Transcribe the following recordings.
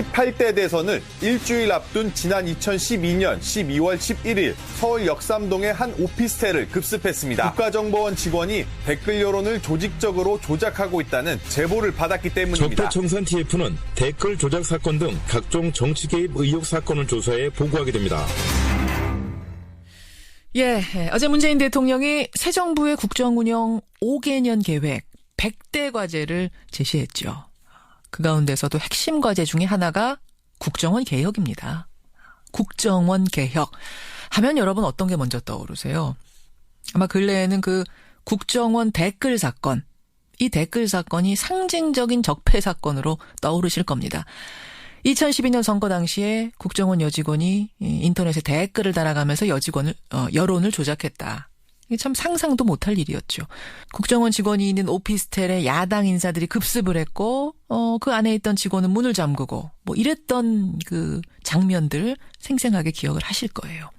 18대 대선을 일주일 앞둔 지난 2012년 12월 11일 서울 역삼동의 한 오피스텔을 급습했습니다. 국가정보원 직원이 댓글 여론을 조직적으로 조작하고 있다는 제보를 받았기 때문입니다. 적폐청산 TF는 댓글 조작 사건 등 각종 정치 개입 의혹 사건을 조사해 보고하게 됩니다. 예, 어제 문재인 대통령이 새 정부의 국정 운영 5개년 계획 100대 과제를 제시했죠. 그 가운데서도 핵심 과제 중에 하나가 국정원 개혁입니다. 국정원 개혁. 하면 여러분 어떤 게 먼저 떠오르세요? 아마 근래에는 그 국정원 댓글 사건, 이 댓글 사건이 상징적인 적폐 사건으로 떠오르실 겁니다. 2012년 선거 당시에 국정원 여직원이 인터넷에 댓글을 달아가면서 여직원을 어, 여론을 조작했다. 이게 참 상상도 못할 일이었죠. 국정원 직원이 있는 오피스텔에 야당 인사들이 급습을 했고 어, 그 안에 있던 직원은 문을 잠그고 뭐 이랬던 그 장면들 생생하게 기억을 하실 거예요.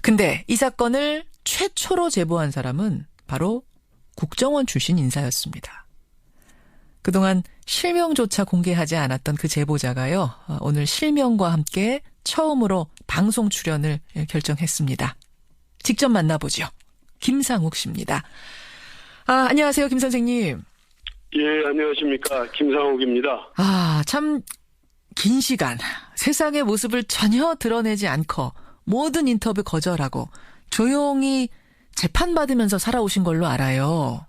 근데 이 사건을 최초로 제보한 사람은 바로 국정원 출신 인사였습니다. 그동안 실명조차 공개하지 않았던 그 제보자가요, 어, 오늘 실명과 함께 처음으로 방송 출연을 결정했습니다. 직접 만나보죠. 김상욱 씨입니다. 아, 안녕하세요, 김 선생님. 예, 안녕하십니까. 김상욱입니다. 아, 참, 긴 시간, 세상의 모습을 전혀 드러내지 않고 모든 인터뷰 거절하고 조용히 재판받으면서 살아오신 걸로 알아요.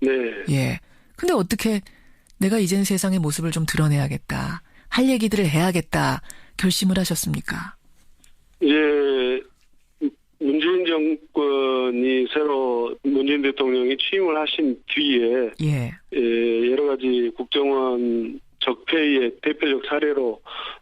네. 예. 근데 어떻게 내가 이젠 세상의 모습을 좀 드러내야겠다. 할 얘기들을 해야겠다. 결심을 하셨습니까? 예, 문재인 정권이 새로 문재인 대통령이 취임을 하신 뒤에 예. 예, 여러 가지 국정원 적폐의 대표적 사례로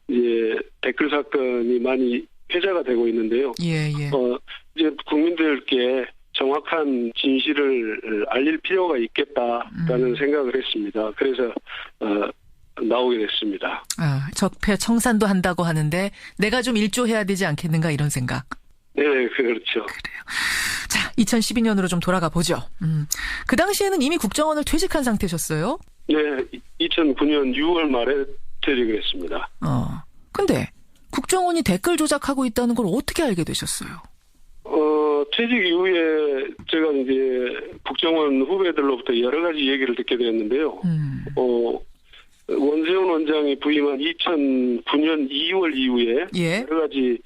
이제 댓글 사건이 많이 회자가 되고 있는데요. 예, 예. 어, 이제 국민들께 정확한 진실을 알릴 필요가 있겠다라는 음. 생각을 했습니다. 그래서 어, 나오게 됐습니다. 아, 적폐 청산도 한다고 하는데 내가 좀 일조해야 되지 않겠는가 이런 생각. 네, 그렇죠. 자, 2012년으로 좀 돌아가 보죠. 음. 그 당시에는 이미 국정원을 퇴직한 상태셨어요? 네, 2009년 6월 말에 퇴직을 했습니다. 어. 근데 국정원이 댓글 조작하고 있다는 걸 어떻게 알게 되셨어요? 어, 퇴직 이후에 제가 이제 국정원 후배들로부터 여러 가지 얘기를 듣게 되었는데요. 음. 어, 원세훈 원장이 부임한 2009년 2월 이후에 예. 여러 가지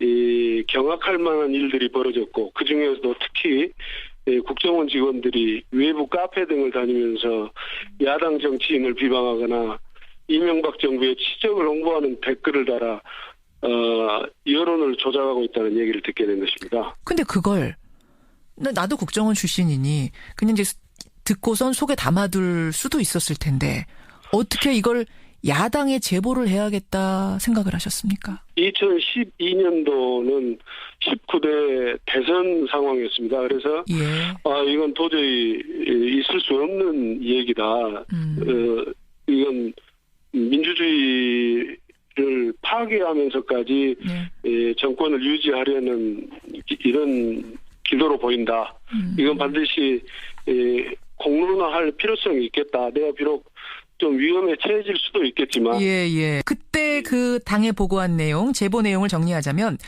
이, 경악할 만한 일들이 벌어졌고 그 중에서도 특히 예, 국정원 직원들이 외부 카페 등을 다니면서 야당 정치인을 비방하거나 이명박 정부의 치적을 홍보하는 댓글을 달아 어, 여론을 조작하고 있다는 얘기를 듣게 된 것입니다. 근데 그걸 나- 나도 국정원 출신이니 그냥 이제 듣고선 속에 담아둘 수도 있었을 텐데 어떻게 이걸 야당에 제보를 해야겠다 생각을 하셨습니까? 2012년도는 19대 대선 상황이었습니다. 그래서 예. 아 이건 도저히 있을 수 없는 얘기다. 음. 어, 이건 민주주의를 파괴하면서까지 예. 예, 정권을 유지하려는 이- 이런 기도로 보인다. 음. 이건 반드시 예, 공론화할 필요성이 있겠다. 내가 비록 좀 위험에 처해질 수도 있겠지만 예, 예. 그때 그 당에 보고한 내용, 제보 내용을 정리하자면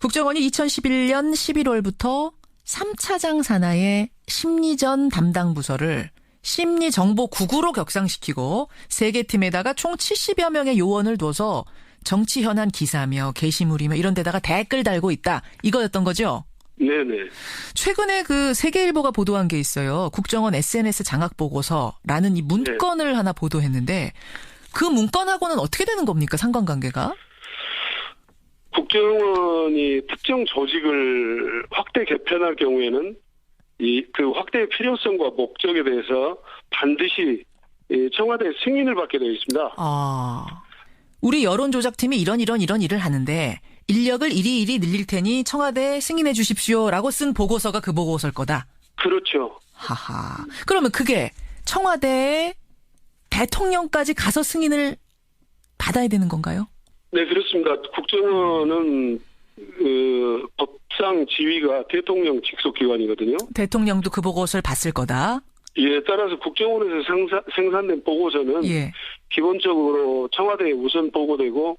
국정원이 2011년 11월부터 3차장 산하의 심리전 담당 부서를 심리정보국으로 격상시키고 세 개 팀에다가 총 70여 명의 요원을 둬서 정치 현안 기사며 게시물이며 이런 데다가 댓글 달고 있다. 이거였던 거죠? 네네. 최근에 그 세계일보가 보도한 게 있어요. 국정원 SNS 장악 보고서라는 이 문건을 하나 보도했는데 그 문건하고는 어떻게 되는 겁니까? 상관관계가? 국정원이 특정 조직을 확대 개편할 경우에는 이 그 확대의 필요성과 목적에 대해서 반드시 이 청와대 승인을 받게 되어 있습니다. 아. 우리 여론조작팀이 이런 이런 이런 일을 하는데 인력을 이리 이리 늘릴 테니 청와대 승인해 주십시오라고 쓴 보고서가 그 보고서일 거다. 그렇죠. 하하. 그러면 그게 청와대에 대통령까지 가서 승인을 받아야 되는 건가요? 네, 그렇습니다. 국정원은 그 법상 지위가 대통령 직속 기관이거든요. 대통령도 그 보고서를 봤을 거다. 예, 따라서 국정원에서 생산, 생산된 보고서는 예. 기본적으로 청와대에 우선 보고되고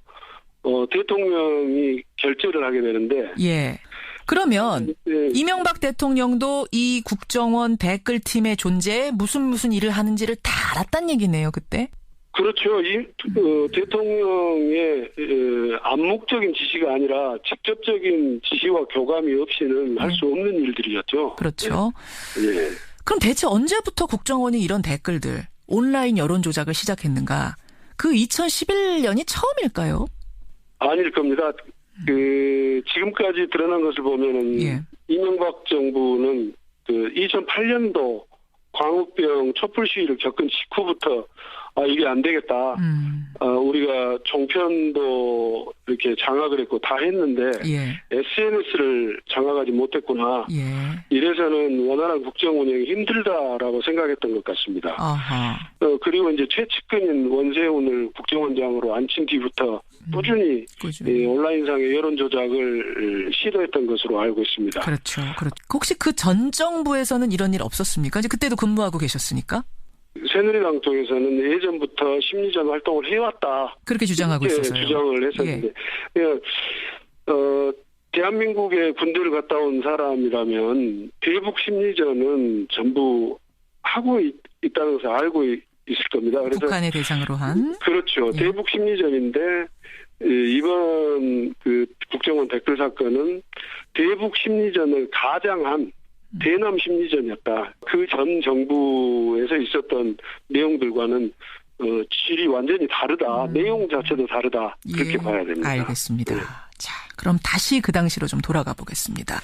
어, 대통령이 결재를 하게 되는데 예. 그러면 예, 이명박 대통령도 이 국정원 댓글팀의 존재에 무슨 무슨 일을 하는지를 다 알았단 얘기네요, 그때. 그렇죠. 이 어, 대통령의 에, 암묵적인 지시가 아니라 직접적인 지시와 교감이 없이는 할 수 없는 일들이었죠. 그렇죠. 예. 그럼 대체 언제부터 국정원이 이런 댓글들, 온라인 여론 조작을 시작했는가? 그 2011년이 처음일까요? 아닐 겁니다. 그 지금까지 드러난 것을 보면은 예. 이명박 정부는 그 2008년도 광우병 촛불 시위를 겪은 직후부터 아 이게 안 되겠다. 음, 아, 우리가 종편도 이렇게 장악을 했고 다 했는데 예, SNS를 장악하지 못했구나. 예. 이래서는 원활한 국정 운영이 힘들다라고 생각했던 것 같습니다. 아하. 어, 그리고 이제 최측근인 원세훈을 국정원장으로 앉힌 뒤부터 꾸준히 꾸준히. 이 온라인상의 여론 조작을 시도했던 것으로 알고 있습니다. 그렇죠. 그렇 혹시 그 전 정부에서는 이런 일 없었습니까? 이제 그때도 근무하고 계셨으니까? 새누리당 쪽에서는 예전부터 심리전 활동을 해왔다. 그렇게 주장하고 이렇게 있어서요. 주장을 했었는데, 예, 어, 대한민국에 군대를 갔다 온 사람이라면 대북 심리전은 전부 하고 있, 다는 것을 알고 있, 을 겁니다. 그래서 북한의 대상으로 한. 그렇죠. 예. 대북 심리전인데 이- 이번 그 국정원 댓글 사건은 대북 심리전을 가장한 음. 대남 심리전이었다. 그 전 정부에서 있었던 내용들과는 어, 질이 완전히 다르다. 내용 자체도 다르다. 그렇게 음. 예, 봐야 됩니다. 알겠습니다. 네. 자, 그럼 다시 그 당시로 좀 돌아가 보겠습니다.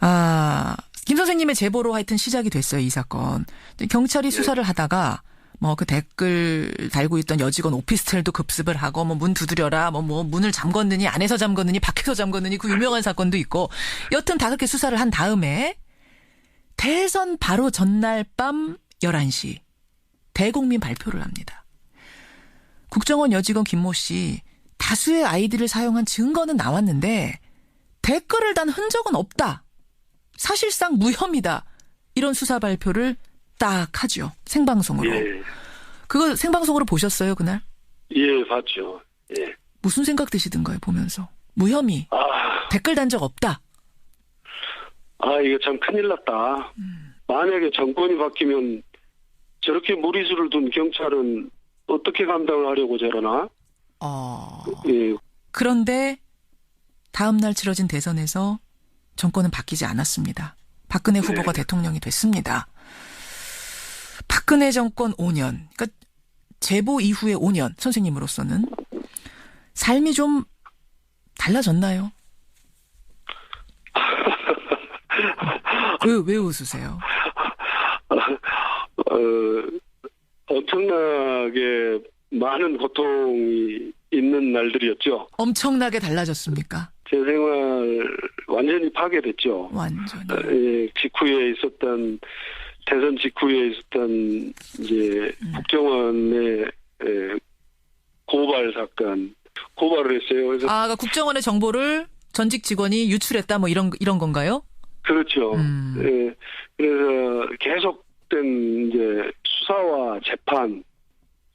아, 김 선생님의 제보로 하여튼 시작이 됐어요, 이 사건. 네. 경찰이 수사를 하다가 뭐그 댓글 달고 있던 여직원 오피스텔도 급습을 하고 뭐 문 두드려라 뭐 뭐 문을 잠궜느니 안에서 잠궜느니 밖에서 잠궜느니 그 유명한 사건도 있고 여튼 다 그렇게 수사를 한 다음에 대선 바로 전날 밤 11시 대국민 발표를 합니다. 국정원 여직원 김모 씨 다수의 아이디를 사용한 증거는 나왔는데 댓글을 단 흔적은 없다. 사실상 무혐의다. 이런 수사 발표를 딱 하죠. 생방송으로. 예, 그거 생방송으로 보셨어요, 그날? 예, 봤죠. 예. 무슨 생각 드시던가요, 보면서? 무혐의. 아, 댓글 단 적 없다. 아, 이거 참 큰일 났다. 만약에 정권이 바뀌면 저렇게 무리수를 둔 경찰은 어떻게 감당을 하려고 저러나? 어. 예, 그런데 다음날 치러진 대선에서 정권은 바뀌지 않았습니다. 박근혜 후보가 대통령이 됐습니다. 박근혜 정권 5년, 그러니까 제보 이후에 5년 선생님으로서는 삶이 좀 달라졌나요? 왜, 왜 웃으세요? 어, 엄청나게 많은 고통이 있는 날들이었죠. 엄청나게 달라졌습니까? 제 생활 완전히 파괴됐죠. 완전히. 어, 예, 직후에 있었던 대선 직후에 있었던 이제 국정원의 에, 고발 사건 고발을 했어요. 그래서 아, 그러니까 국정원의 정보를 전직 직원이 유출했다 뭐 이런 이런 건가요? 그렇죠. 음. 예, 그래서 계속된 이제 수사와 재판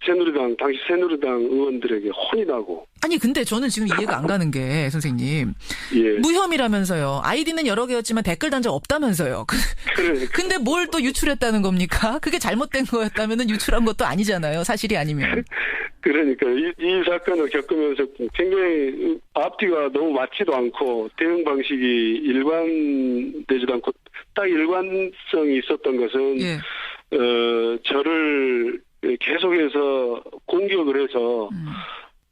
새누리당 당시 새누리당 의원들에게 혼이 나고 아니 근데 저는 지금 이해가 안 가는 게 선생님 예 무혐의라면서요. 아이디는 여러 개였지만 댓글 단적 없다면서요. 그- 그래 근데 뭘 또 유출했다는 겁니까? 그게 잘못된 거였다면은 유출한 것도 아니잖아요. 사실이 아니면. 그러니까 이, 이 사건을 겪으면서 굉장히 앞뒤가 너무 맞지도 않고 대응 방식이 일관되지도 않고 딱 일관성이 있었던 것은 예. 어 저를 계속해서 공격을 해서 음.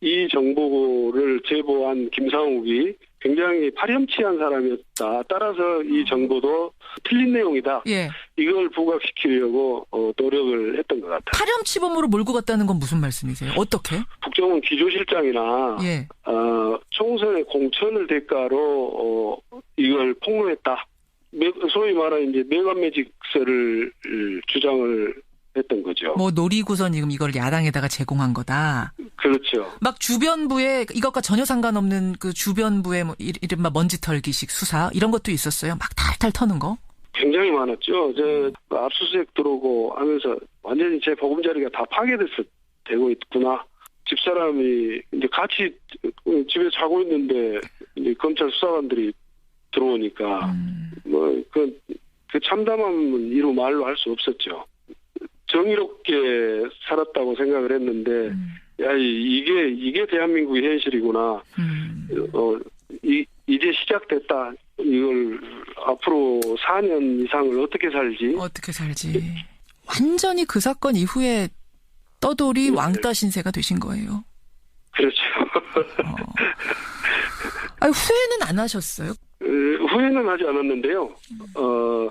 이 정보를 제보한 김상욱이 굉장히 파렴치한 사람이었다. 따라서 이 정보도 틀린 내용이다. 예. 이걸 부각시키려고 어, 노력을 했던 것 같아요. 파렴치범으로 몰고 갔다는 건 무슨 말씀이세요? 어떻게? 국정원 기조실장이나 예. 어, 총선의 공천을 대가로 어, 이걸 폭로했다. 매- 소위 말하는 이제 매관매직서를 음, 주장을 했던 거죠. 뭐 노리고선 지금 이걸 야당에다가 제공한 거다. 그렇죠. 막 주변부에 이것과 전혀 상관없는 그 주변부의 뭐 이- 이른바 먼지 털기식 수사 이런 것도 있었어요. 막 탈탈 터는 거. 굉장히 많았죠. 저 압수수색 들어오고 하면서 완전히 제 보금자리가 다 파괴됐을 되고 있구나. 집사람이 이제 같이 집에 자고 있는데 이제 검찰 수사관들이 들어오니까 음. 뭐그 그 참담함은 이루 말로 할 수 없었죠. 정의롭게 살았다고 생각을 했는데 음. 야 이- 이게 이게 대한민국의 현실이구나. 음. 어, 이, 이제 시작됐다. 이걸 앞으로 4년 이상을 어떻게 살지? 어떻게 살지? 완전히 그 사건 이후에 떠돌이 네. 왕따 신세가 되신 거예요. 그렇죠. 아 후회는 안 하셨어요? 어, 후회는 하지 않았는데요. 어,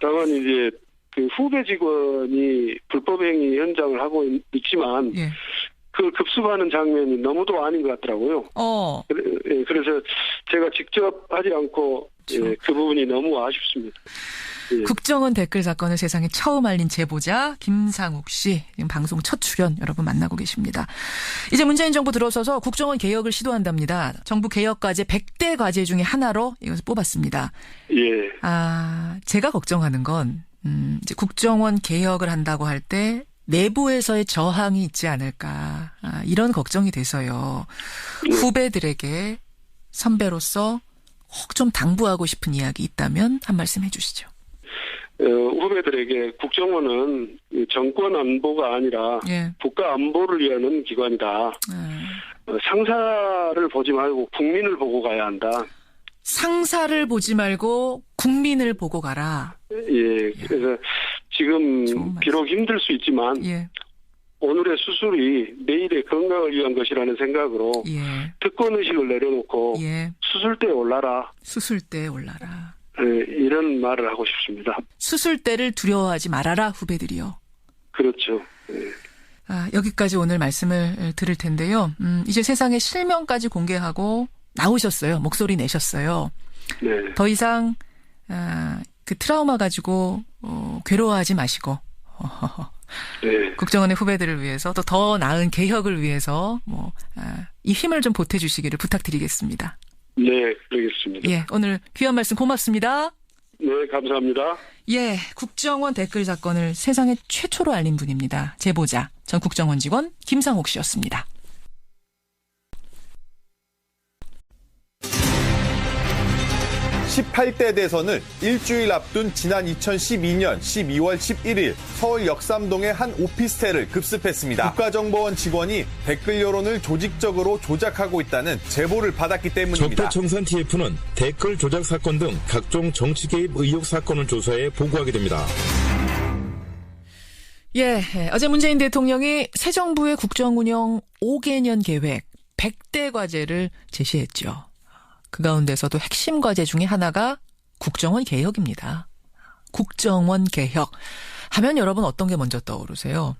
다만 이제 그 후배 직원이 불법행위 현장을 하고 있, 지만 예. 그걸 급습하는 장면이 너무도 아닌 것 같더라고요. 어. 그래- 예, 그래서 제가 직접 하지 않고 예, 그렇죠. 그 부분이 너무 아쉽습니다. 예. 국정원 댓글 사건을 세상에 처음 알린 제보자 김상욱 씨 지금 방송 첫 출연 여러분 만나고 계십니다. 이제 문재인 정부 들어서서 국정원 개혁을 시도한답니다. 정부 개혁 과제 100대 과제 중에 하나로 이것을 뽑았습니다. 예. 아, 제가 걱정하는 건 음, 이제 국정원 개혁을 한다고 할 때 내부에서의 저항이 있지 않을까 아, 이런 걱정이 돼서요. 후배들에게 선배로서 혹 좀 당부하고 싶은 이야기 있다면 한 말씀 해주시죠. 어, 후배들에게 국정원은 이 정권 안보가 아니라 예. 국가 안보를 위하는 기관이다. 아, 어, 상사를 보지 말고 국민을 보고 가야 한다. 상사를 보지 말고 국민을 보고 가라. 예, 그래서 지금 말씀. 비록 힘들 수 있지만 예, 오늘의 수술이 내일의 건강을 위한 것이라는 생각으로 예, 특권 의식을 내려놓고 예. 수술대에 올라라 수술대에 올라라. 예, 이런 말을 하고 싶습니다. 수술대를 두려워하지 말아라 후배들이요. 그렇죠. 예. 아, 여기까지 오늘 말씀을 들을 텐데요. 음, 이제 세상에 실명까지 공개하고 나오셨어요. 목소리 내셨어요. 네, 더 이상 아, 그 트라우마 가지고 어, 괴로워하지 마시고 네, 국정원의 후배들을 위해서 또 더 나은 개혁을 위해서 뭐, 아, 이 힘을 좀 보태주시기를 부탁드리겠습니다. 네, 그러겠습니다. 예, 오늘 귀한 말씀 고맙습니다. 네, 감사합니다. 예, 국정원 댓글 사건을 세상에 최초로 알린 분입니다. 제보자 전 국정원 직원 김상옥 씨였습니다. 18대 대선을 일주일 앞둔 지난 2012년 12월 11일 서울 역삼동의 한 오피스텔을 급습했습니다. 국가정보원 직원이 댓글 여론을 조직적으로 조작하고 있다는 제보를 받았기 때문입니다. 적폐청산 TF는 댓글 조작 사건 등 각종 정치 개입 의혹 사건을 조사해 보고하게 됩니다. 예, 어제 문재인 대통령이 새 정부의 국정 운영 5개년 계획 100대 과제를 제시했죠. 그 가운데서도 핵심 과제 중에 하나가 국정원 개혁입니다. 국정원 개혁. 하면 여러분 어떤 게 먼저 떠오르세요?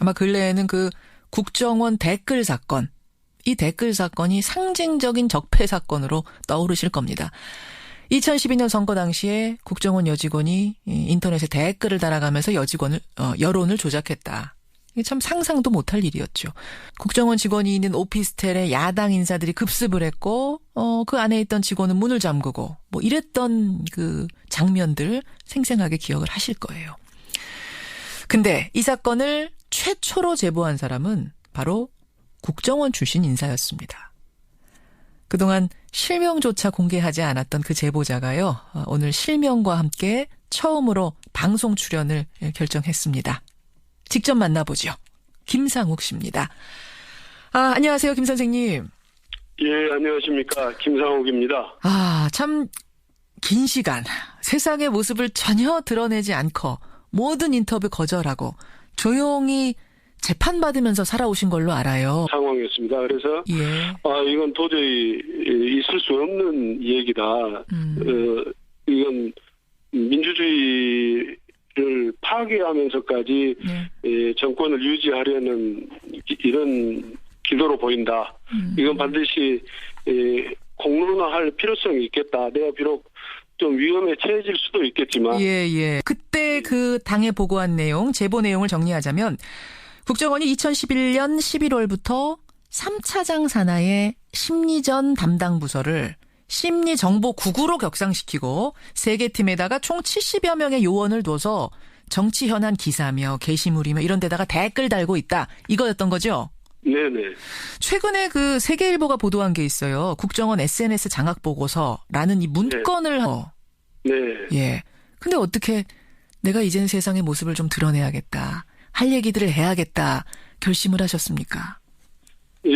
아마 근래에는 그 국정원 댓글 사건, 이 댓글 사건이 상징적인 적폐 사건으로 떠오르실 겁니다. 2012년 선거 당시에 국정원 여직원이 이 인터넷에 댓글을 달아가면서 여직원을 어, 여론을 조작했다. 이게 참 상상도 못할 일이었죠. 국정원 직원이 있는 오피스텔에 야당 인사들이 급습을 했고 어, 그 안에 있던 직원은 문을 잠그고 뭐 이랬던 그 장면들 생생하게 기억을 하실 거예요. 근데 이 사건을 최초로 제보한 사람은 바로 국정원 출신 인사였습니다. 그동안 실명조차 공개하지 않았던 그 제보자가요, 어, 오늘 실명과 함께 처음으로 방송 출연을 결정했습니다. 직접 만나보죠. 김상욱 씨입니다. 아, 안녕하세요, 김 선생님. 예, 안녕하십니까. 김상욱입니다. 아, 참, 긴 시간, 세상의 모습을 전혀 드러내지 않고, 모든 인터뷰 거절하고, 조용히 재판받으면서 살아오신 걸로 알아요. 상황이었습니다. 그래서 예. 아 이건 도저히 있을 수 없는 얘기다. 음. 어, 이건 민주주의 를 파괴하면서까지 네. 예, 정권을 유지하려는 기- 이런 기도로 보인다. 음. 이건 반드시 예, 공론화할 필요성이 있겠다. 내가 비록 좀 위험에 처해질 수도 있겠지만 예, 예. 그때 그 당에 보고한 내용, 제보 내용을 정리하자면 국정원이 2011년 11월부터 3차장 산하의 심리전 담당 부서를 심리정보국으로 격상시키고 세 개 팀에다가 총 70여 명의 요원을 둬서 정치 현안 기사며 게시물이며 이런 데다가 댓글 달고 있다. 이거였던 거죠? 네네. 최근에 그 세계일보가 보도한 게 있어요. 국정원 SNS 장악 보고서라는 이 문건을 어, 네. 예. 근데 어떻게 내가 이제는 세상의 모습을 좀 드러내야겠다. 할 얘기들을 해야겠다. 결심을 하셨습니까? 예,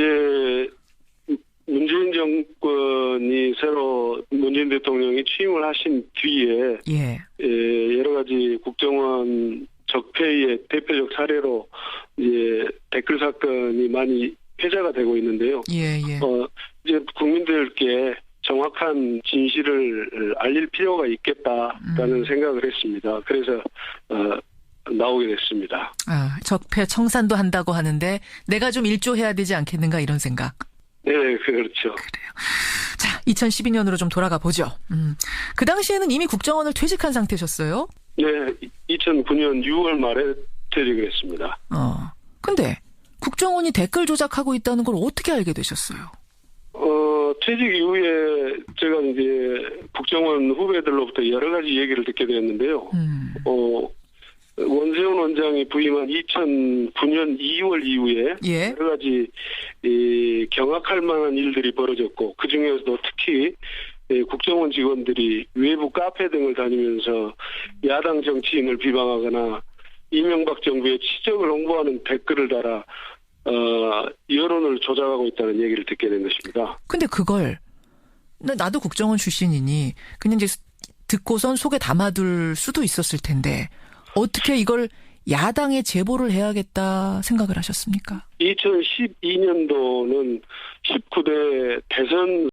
문재인 정권 이 새로 문재인 대통령이 취임을 하신 뒤에 예. 예, 여러 가지 국정원 적폐의 대표적 사례로 이제 댓글 사건이 많이 회자가 되고 있는데요. 예, 예. 어, 이제 국민들께 정확한 진실을 알릴 필요가 있겠다라는 음. 생각을 했습니다. 그래서 어, 나오게 됐습니다. 아, 적폐 청산도 한다고 하는데 내가 좀 일조해야 되지 않겠는가 이런 생각. 네, 그렇죠. 자, 2012년으로 좀 돌아가 보죠. 음. 그 당시에는 이미 국정원을 퇴직한 상태셨어요? 네, 2009년 6월 말에 퇴직을 했습니다. 어. 근데 국정원이 댓글 조작하고 있다는 걸 어떻게 알게 되셨어요? 어, 퇴직 이후에 제가 이제 국정원 후배들로부터 여러 가지 얘기를 듣게 됐는데요. 음. 어, 원세훈 원장이 부임한 2009년 2월 이후에 예. 여러 가지 이, 경악할 만한 일들이 벌어졌고 그 중에서도 특히 예, 국정원 직원들이 외부 카페 등을 다니면서 야당 정치인을 비방하거나 이명박 정부의 치적을 홍보하는 댓글을 달아 어, 여론을 조작하고 있다는 얘기를 듣게 된 것입니다. 근데 그걸 나- 나도 국정원 출신이니 그냥 이제 듣고선 속에 담아둘 수도 있었을 텐데 어떻게 이걸 야당에 제보를 해야겠다 생각을 하셨습니까? 2012년도는 19대 대선